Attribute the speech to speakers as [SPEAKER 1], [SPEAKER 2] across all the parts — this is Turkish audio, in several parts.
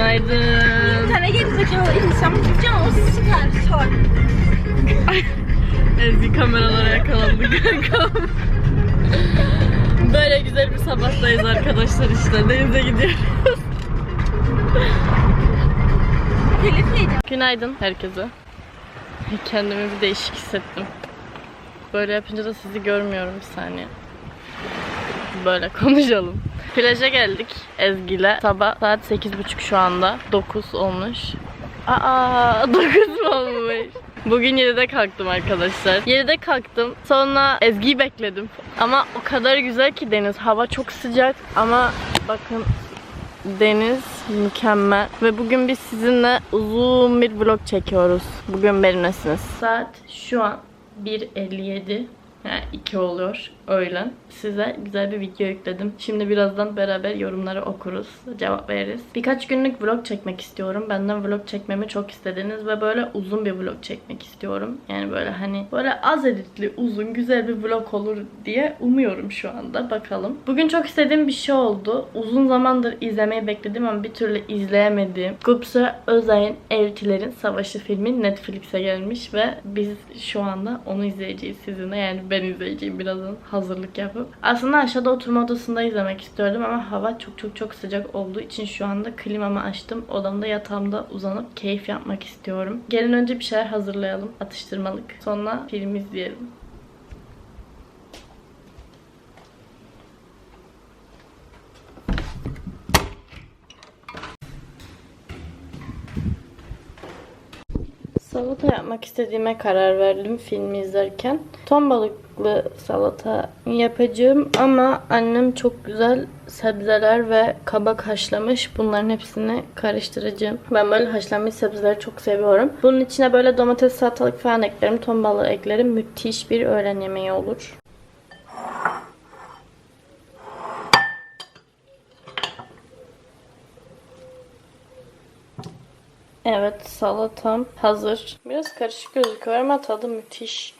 [SPEAKER 1] Günaydın.
[SPEAKER 2] Bir tane gerizekalı insan can o sıkar sor.
[SPEAKER 1] Ezgi kameralara yakalandı kankam. Böyle güzel bir sabahtayız arkadaşlar işte. Denize gidiyoruz.
[SPEAKER 2] Telif neydi?
[SPEAKER 1] Günaydın herkese. Kendimi bir değişik hissettim. Böyle yapınca da sizi görmüyorum bir saniye. Böyle konuşalım. Plaja geldik Ezgi'yle. Sabah saat 8.30 şu anda. 9 olmuş. Aa 9 mu olmuş? Bugün 7'de kalktım arkadaşlar. 7'de kalktım. Sonra Ezgi'yi bekledim. Ama o kadar güzel ki deniz. Hava çok sıcak ama bakın Deniz mükemmel ve bugün biz sizinle uzun bir vlog çekiyoruz. Bugün benimlesiniz. Saat şu an 1.57 yani 2 oluyor öğlen. Size güzel bir video yükledim. Şimdi birazdan beraber yorumları okuruz, cevap veririz. Birkaç günlük vlog çekmek istiyorum. Benden vlog çekmemi çok istediniz ve böyle uzun bir vlog çekmek istiyorum. Yani böyle hani böyle az editli, uzun, güzel bir vlog olur diye umuyorum şu anda. Bakalım. Bugün çok istediğim bir şey oldu. Uzun zamandır izlemeyi bekledim ama bir türlü izleyemediğim. Gupse Özay'ın Eltilerin Savaşı filmi Netflix'e gelmiş ve biz şu anda onu izleyeceğiz sizinle. Yani ben izleyeceğim birazdan hazırlık yapıp. Aslında aşağıda oturma odasında izlemek istiyordum ama hava çok çok çok sıcak olduğu için şu anda klimamı açtım. Odamda yatağımda uzanıp keyif yapmak istiyorum. Gelin önce bir şeyler hazırlayalım. Atıştırmalık. Sonra film izleyelim. Salata yapmak istediğime karar verdim filmi izlerken. Ton balıklı salata yapacağım ama annem çok güzel sebzeler ve kabak haşlamış. Bunların hepsini karıştıracağım. Ben böyle haşlanmış sebzeleri çok seviyorum. Bunun içine böyle domates, salatalık falan eklerim. Ton balığı eklerim. Müthiş bir öğlen yemeği olur. Evet salatam hazır. Biraz karışık gözüküyor ama tadı müthiş.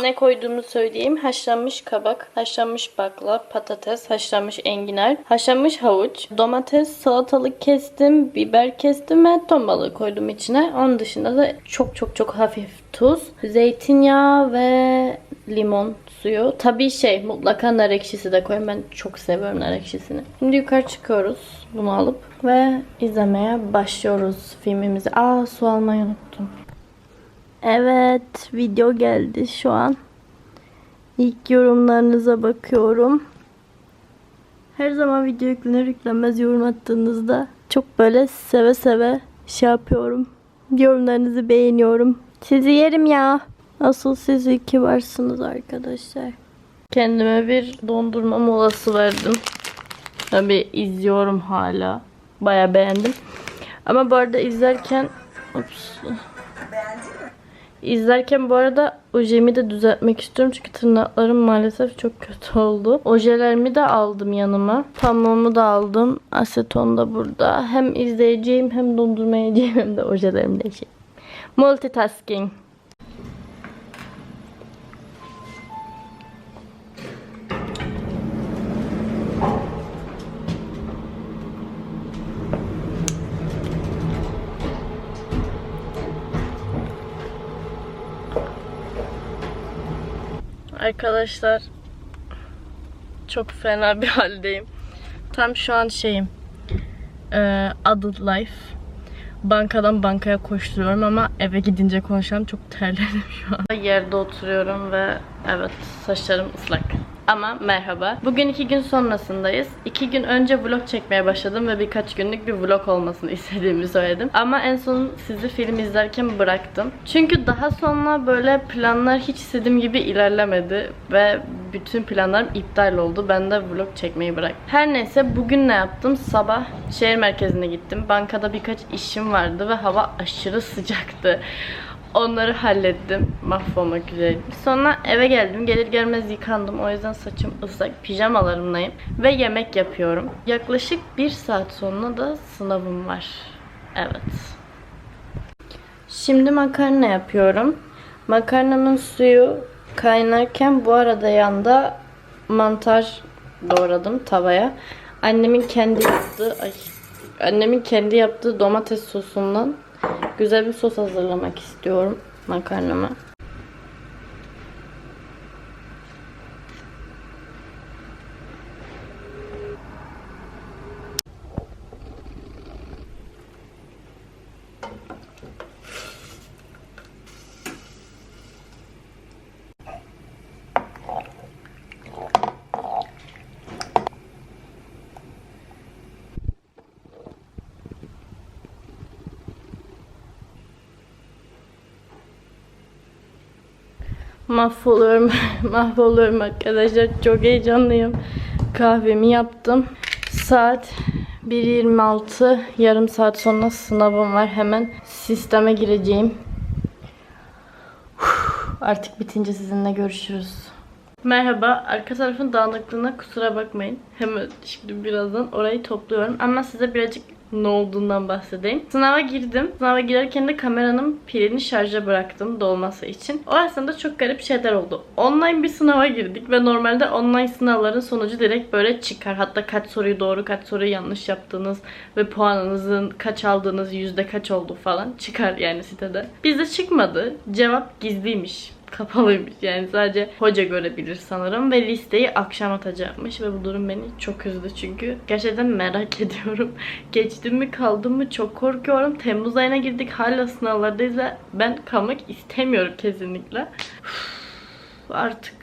[SPEAKER 1] Ne koyduğumu söyleyeyim. Haşlanmış kabak, haşlanmış bakla, patates, haşlanmış enginar, haşlanmış havuç, domates, salatalık kestim, biber kestim ve ton balığı koydum içine. Onun dışında da çok çok çok hafif tuz, zeytinyağı ve limon suyu. Tabii şey mutlaka nar ekşisi de koyun. Ben çok seviyorum nar ekşisini. Şimdi yukarı çıkıyoruz bunu alıp ve izlemeye başlıyoruz filmimizi. Aa su almayı unuttum. Evet video geldi şu an. İlk yorumlarınıza bakıyorum. Her zaman video yüklenir yüklenmez yorum attığınızda çok böyle seve seve şey yapıyorum. Yorumlarınızı beğeniyorum. Sizi yerim ya. Asıl siz iyi ki varsınız arkadaşlar. Kendime bir dondurma molası verdim. Tabi izliyorum hala. Baya beğendim. Ama bu arada izlerken ups. İzlerken bu arada ojemi de düzeltmek istiyorum çünkü tırnaklarım maalesef çok kötü oldu. Ojelerimi de aldım yanıma. Pamuğumu da aldım. Aseton da burada. Hem izleyeceğim hem dondurma yiyeceğim hem de ojelerim de şey. Multitasking. Arkadaşlar çok fena bir haldeyim. Tam şu an şeyim. E, adult life. Bankadan bankaya koşturuyorum ama eve gidince konuşacağım. Çok terledim şu an. Yerde oturuyorum ve evet saçlarım ıslak. Ama merhaba. Bugün iki gün sonrasındayız. İki gün önce vlog çekmeye başladım ve birkaç günlük bir vlog olmasını istediğimi söyledim. Ama en son sizi film izlerken bıraktım. Çünkü daha sonra böyle planlar hiç istediğim gibi ilerlemedi ve bütün planlarım iptal oldu. Ben de vlog çekmeyi bıraktım. Her neyse bugün ne yaptım? Sabah şehir merkezine gittim. Bankada birkaç işim vardı ve hava aşırı sıcaktı. Onları hallettim. Mahvolmak üzereydim. Sonra eve geldim. Gelir gelmez yıkandım. O yüzden saçım ıslak. Pijamalarımdayım. Ve yemek yapıyorum. Yaklaşık bir saat sonra da sınavım var. Evet. Şimdi makarna yapıyorum. Makarnamın suyu kaynarken bu arada yanda mantar doğradım tavaya. Annemin kendi yaptığı ay Annemin kendi yaptığı domates sosundan güzel bir sos hazırlamak istiyorum makarnama. Mahvoluyorum, mahvoluyorum arkadaşlar. Çok heyecanlıyım. Kahvemi yaptım. Saat 1.26. Yarım saat sonra sınavım var. Hemen sisteme gireceğim. Artık bitince sizinle görüşürüz. Merhaba. Arka tarafın dağınıklığına kusura bakmayın. Hemen şimdi birazdan orayı topluyorum. Ama size birazcık ne olduğundan bahsedeyim. Sınava girdim. Sınava girerken de kameranın pilini şarja bıraktım dolması için. O aslında çok garip şeyler oldu. Online bir sınava girdik ve normalde online sınavların sonucu direkt böyle çıkar. Hatta kaç soruyu doğru, kaç soruyu yanlış yaptığınız ve puanınızın kaç aldığınız, yüzde kaç oldu falan çıkar yani sitede. Bizde çıkmadı. Cevap gizliymiş kapalıymış. Yani sadece hoca görebilir sanırım ve listeyi akşam atacakmış ve bu durum beni çok üzdü çünkü gerçekten merak ediyorum. Geçtim mi kaldım mı çok korkuyorum. Temmuz ayına girdik hala sınavlardayız ve ben kalmak istemiyorum kesinlikle. Üf, Artık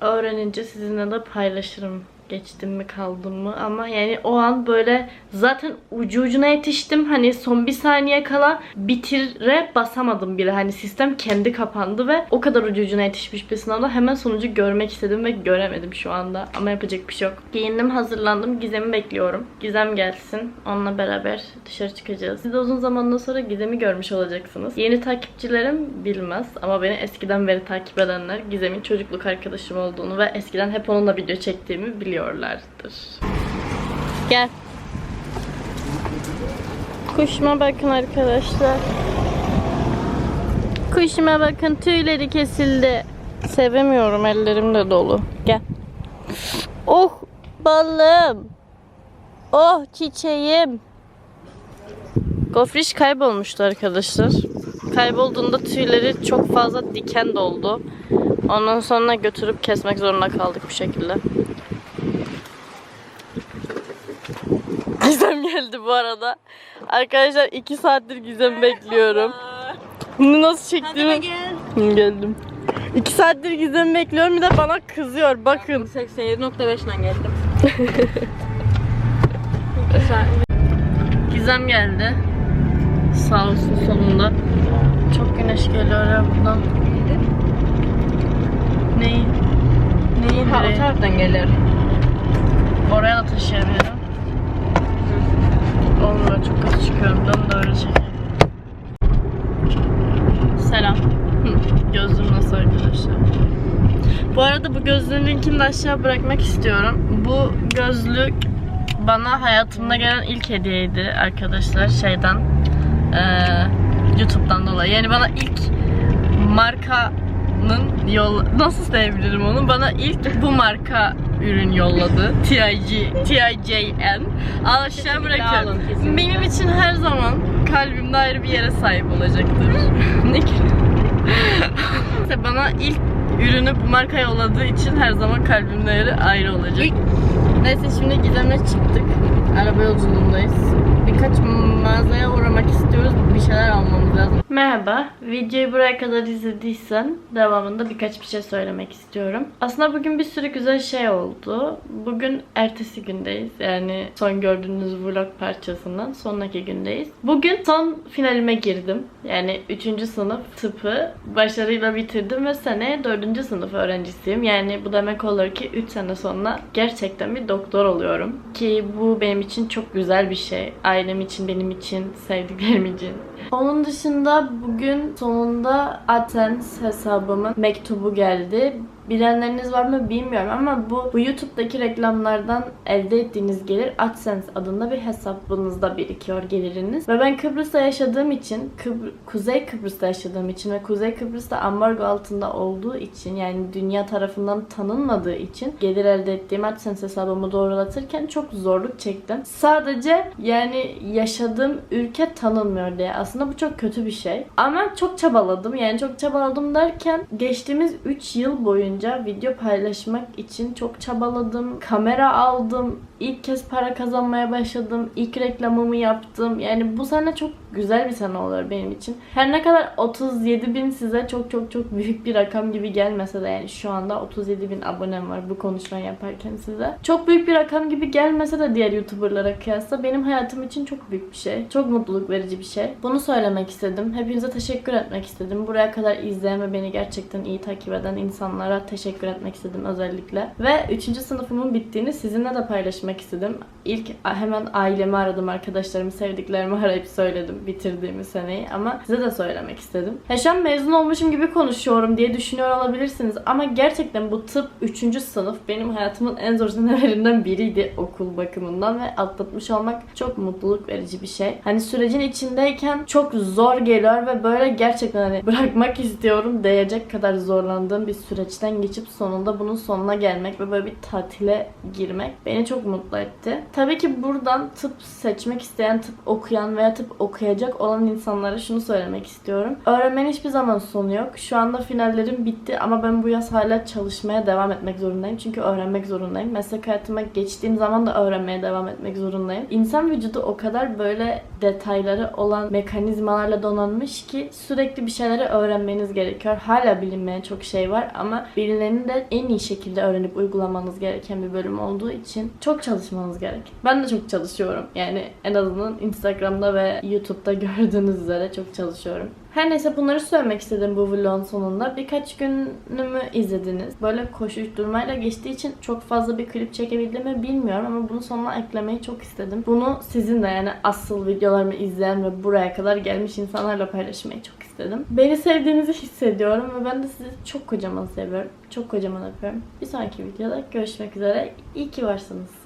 [SPEAKER 1] öğrenince sizinle de paylaşırım geçtim mi kaldım mı ama yani o an böyle zaten ucu ucuna yetiştim hani son bir saniye kala bitire basamadım bile hani sistem kendi kapandı ve o kadar ucu ucuna yetişmiş bir sınavda hemen sonucu görmek istedim ve göremedim şu anda ama yapacak bir şey yok. Giyindim hazırlandım Gizem'i bekliyorum. Gizem gelsin onunla beraber dışarı çıkacağız. Siz de uzun zamandan sonra Gizem'i görmüş olacaksınız. Yeni takipçilerim bilmez ama beni eskiden beri takip edenler Gizem'in çocukluk arkadaşım olduğunu ve eskiden hep onunla video çektiğimi biliyorlardır. Gel. Kuşuma bakın arkadaşlar. Kuşuma bakın tüyleri kesildi. Sevemiyorum ellerim de dolu. Gel. Oh balım. Oh çiçeğim. Gofriş kaybolmuştu arkadaşlar. Kaybolduğunda tüyleri çok fazla diken doldu. Ondan sonra götürüp kesmek zorunda kaldık bu şekilde. Gizem geldi bu arada. Arkadaşlar iki saattir Gizem bekliyorum. Bunu nasıl çektiğimi...
[SPEAKER 2] gel.
[SPEAKER 1] Geldim. İki saattir Gizem bekliyorum bir de bana kızıyor. Bakın.
[SPEAKER 2] 87.5'den geldim.
[SPEAKER 1] Gizem geldi. Sağ olsun sonunda. Çok güneş geliyor ya buradan. Neyi? Neyi
[SPEAKER 2] Ha, o taraftan gelir.
[SPEAKER 1] Oraya da taşıyabilirim. Olmuyor çok kötü çıkıyorum. Dön öyle çekeyim. Selam. Hı, Gözlüğüm nasıl arkadaşlar? Bu arada bu gözlüğün linkini de aşağı bırakmak istiyorum. Bu gözlük bana hayatımda gelen ilk hediyeydi arkadaşlar şeyden eee, YouTube'dan dolayı. Yani bana ilk markanın yol nasıl sayabilirim onu? Bana ilk bu marka ürün yolladı. TIG, TIJN. Aşağı
[SPEAKER 2] alın, kesinlikle.
[SPEAKER 1] Benim için her zaman kalbimde ayrı bir yere sahip olacaktır. ne? İşte bana ilk ürünü bu marka yolladığı için her zaman kalbimde yeri ayrı olacak. Neyse şimdi Gizem'le çıktık. Araba yolculuğundayız. Birkaç mağazaya uğramak istiyoruz. Bir şeyler almamız lazım. Merhaba. Videoyu buraya kadar izlediysen devamında birkaç bir şey söylemek istiyorum. Aslında bugün bir sürü güzel şey oldu. Bugün ertesi gündeyiz. Yani son gördüğünüz vlog parçasından sonraki gündeyiz. Bugün son finalime girdim. Yani 3. sınıf tıpı başarıyla bitirdim ve seneye 4. sınıf öğrencisiyim. Yani bu demek olur ki 3 sene sonra gerçekten bir doktor oluyorum. Ki bu benim için çok güzel bir şey. Ailem için, benim için, sevdiklerim için. Onun dışında bugün sonunda AdSense hesabımın mektubu geldi. Bilenleriniz var mı bilmiyorum ama bu, bu YouTube'daki reklamlardan elde ettiğiniz gelir AdSense adında bir hesabınızda birikiyor geliriniz. Ve ben Kıbrıs'ta yaşadığım için, Kıbr- Kuzey Kıbrıs'ta yaşadığım için ve Kuzey Kıbrıs'ta ambargo altında olduğu için yani dünya tarafından tanınmadığı için gelir elde ettiğim AdSense hesabımı doğrulatırken çok zorluk çektim. Sadece yani yaşadığım ülke tanınmıyor diye. Aslında bu çok kötü bir şey. Ama çok çabaladım. Yani çok çabaladım derken geçtiğimiz 3 yıl boyunca video paylaşmak için çok çabaladım. Kamera aldım. İlk kez para kazanmaya başladım. İlk reklamımı yaptım. Yani bu sene çok güzel bir sene oluyor benim için. Her ne kadar 37 bin size çok çok çok büyük bir rakam gibi gelmese de yani şu anda 37 bin abonem var bu konuşmayı yaparken size. Çok büyük bir rakam gibi gelmese de diğer YouTuber'lara kıyasla benim hayatım için çok büyük bir şey. Çok mutluluk verici bir şey. Bunu söylemek istedim. Hepinize teşekkür etmek istedim. Buraya kadar izleyen ve beni gerçekten iyi takip eden insanlara teşekkür etmek istedim özellikle. Ve 3. sınıfımın bittiğini sizinle de paylaşmak istedim. İlk hemen ailemi aradım, arkadaşlarımı, sevdiklerimi arayıp söyledim bitirdiğimi seneyi ama size de söylemek istedim. Ya şu an mezun olmuşum gibi konuşuyorum diye düşünüyor olabilirsiniz ama gerçekten bu tıp 3. sınıf benim hayatımın en zor senelerinden biriydi okul bakımından ve atlatmış olmak çok mutluluk verici bir şey. Hani sürecin içindeyken çok zor geliyor ve böyle gerçekten hani bırakmak istiyorum diyecek kadar zorlandığım bir süreçten geçip sonunda bunun sonuna gelmek ve böyle bir tatile girmek beni çok mutlu etti. Tabii ki buradan tıp seçmek isteyen, tıp okuyan veya tıp okuyacak olan insanlara şunu söylemek istiyorum. Öğrenmenin hiçbir zaman sonu yok. Şu anda finallerim bitti ama ben bu yaz hala çalışmaya devam etmek zorundayım. Çünkü öğrenmek zorundayım. Meslek hayatıma geçtiğim zaman da öğrenmeye devam etmek zorundayım. İnsan vücudu o kadar böyle detayları olan mekanizmalarla donanmış ki sürekli bir şeyleri öğrenmeniz gerekiyor. Hala bilinmeyen çok şey var ama bilineni de en iyi şekilde öğrenip uygulamanız gereken bir bölüm olduğu için çok çalışmanız gerek. Ben de çok çalışıyorum. Yani en azından Instagram'da ve YouTube'da gördüğünüz üzere çok çalışıyorum. Her neyse bunları söylemek istedim bu vlogun sonunda. Birkaç günümü izlediniz. Böyle koşuşturmayla geçtiği için çok fazla bir klip çekebildim mi bilmiyorum ama bunu sonuna eklemeyi çok istedim. Bunu sizinle yani asıl videolarımı izleyen ve buraya kadar gelmiş insanlarla paylaşmayı çok istedim. Beni sevdiğinizi hissediyorum ve ben de sizi çok kocaman seviyorum. Çok kocaman öpüyorum. Bir sonraki videoda görüşmek üzere. İyi ki varsınız.